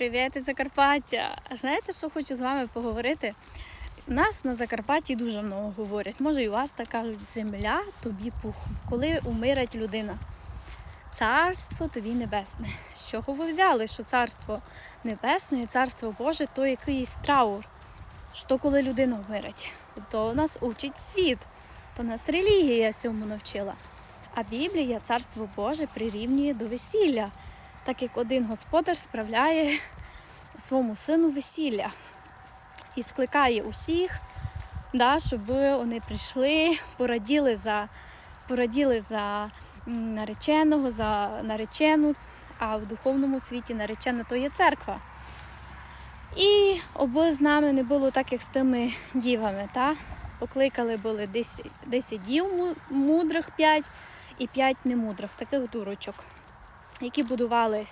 Привіт із Закарпаття! А знаєте, що хочу з вами поговорити? Нас на Закарпатті дуже много говорять. Може, і у вас так кажуть, земля тобі пухом. Коли умирать людина. Царство тобі небесне. З чого ви взяли, що царство небесне і царство Боже то якийсь траур. Що коли людина вмирать? То нас учить світ, то нас релігія цьому навчила. А Біблія царство Боже прирівнює до весілля, так як один господар справляє своєму сину весілля і скликає усіх, да, щоб вони прийшли, пораділи за, пораділи за нареченого, за наречену, а в духовному світі наречена то є церква. І оби з нами не було так, як з тими дівами. Та? Покликали були 10, 10 дів мудрих 5 і 5 немудрих, таких дурочок, які будували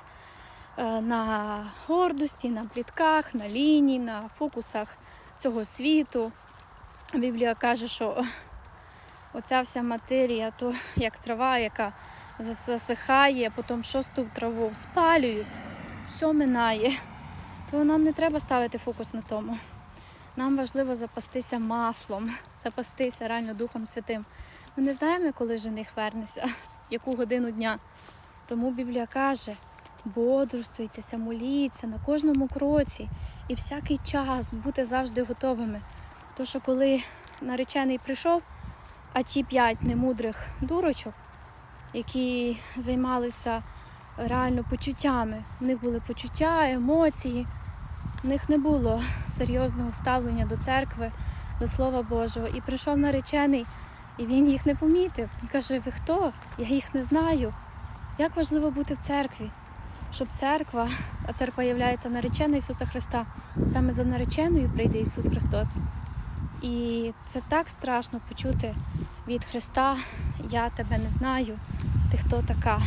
е, на гордості, на плітках, на лінії, на фокусах цього світу. Біблія каже, що оця вся матерія, то як трава, яка зас- засихає, потім шосту траву спалюють, все минає. То нам не треба ставити фокус на тому. Нам важливо запастися маслом, запастися реально Духом Святим. Ми не знаємо, коли жених вернеться, яку годину дня. Тому Біблія каже: бодрствуйтеся, моліться на кожному кроці і всякий час бути завжди готовими. То що коли наречений прийшов, а ті п'ять немудрих дурочок, які займалися реально почуттями, в них були почуття, емоції, в них не було серйозного ставлення до церкви, до Слова Божого. І прийшов наречений, і він їх не помітив. Він каже: Ви хто? Я їх не знаю. Як важливо бути в церкві, щоб церква, а церква є наречена Ісуса Христа, саме за нареченою прийде Ісус Христос. І це так страшно почути від Христа, я тебе не знаю, ти хто така.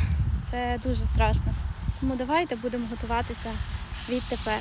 Це дуже страшно. Тому давайте будемо готуватися відтепер.